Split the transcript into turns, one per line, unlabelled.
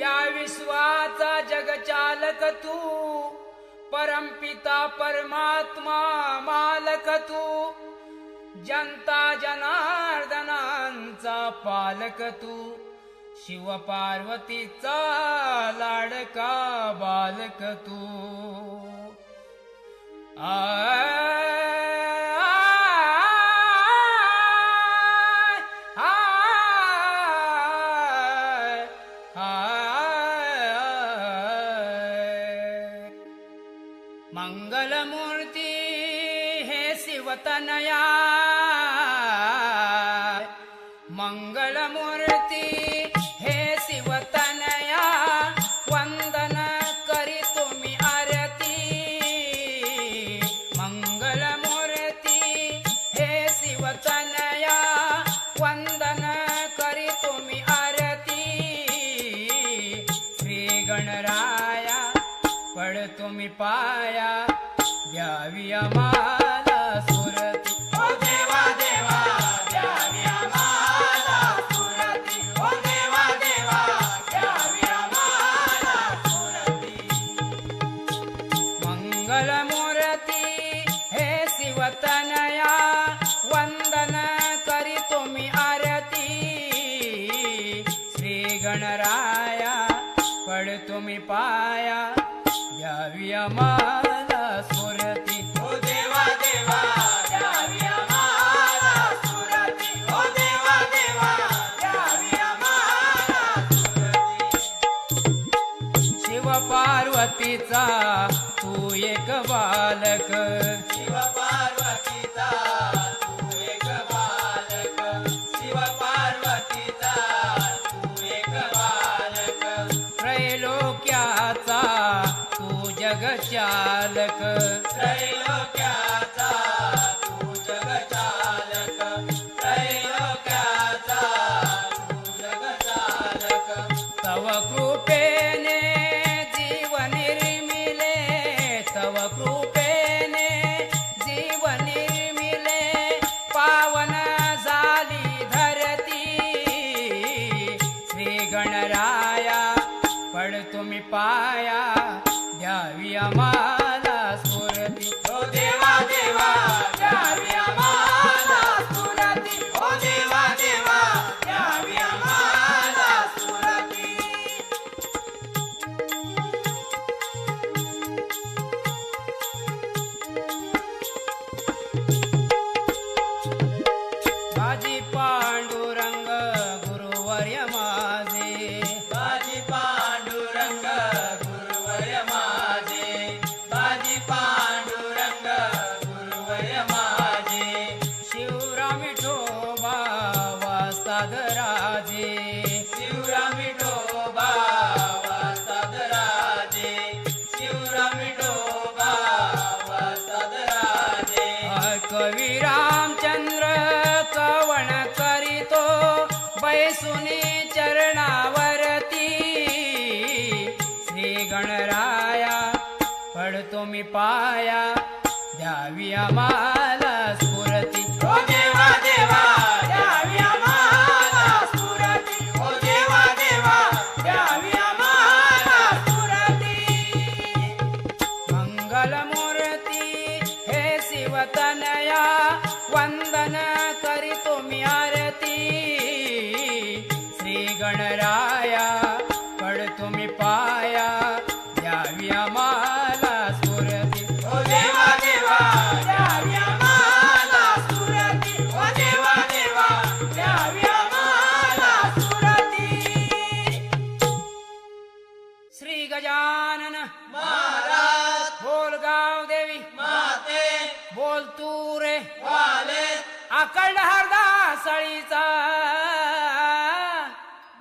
या विश्वाचा जगचालक तू परमपिता परमात्मा मालक तू जनता जनार्दनांचा पालक तू शिव पार्वतीचा लाडका बालक तू. मंगलमूर्ती हे शिवतनया। मंगलमूर्ती पाया द्यावी आम्हाला सुरती.
ओ देवा देवा द्यावी आम्हाला सुरती. ओ देवा देवा द्यावी आम्हाला सुरती.
मंगलमूर्ती हे शिवतनया वंदन करी तुम्ही आरती. श्री गणराया पड तुम्ही पाया. द्यावी आम्हाला सुरती.
ओ देवा देवा द्यावी आम्हाला सुरती. ओ देवा देवा द्यावी आम्हाला सुरती.
शिव पार्वतीचा तू एक बालक.
शिव पार्वतीचा
जगचालक
त्रैलोक्याचा तू जगचालक त्रैलोक्याचा तू जगचालक
तव कृपेने जीव निर्मिले. तव कृपेने जीव निर्मिले. पावन झाली धरती. श्री गणराया पड तुम्ही पाया. आम्हाला स्फूर्ती.
ओ देवा देवा द्यावी आम्हाला सुरती ओ देवा देवा द्यावी आम्हाला सुरती
माझी पांडुरंग
धरतो मी पाया द्यावी आम्हाला
स्फुरती. शिवतनया वंदन करीतो मी आरती. श्री गणराया पडतो मी पाया द्यावी आम्हाला volture, oale, acăl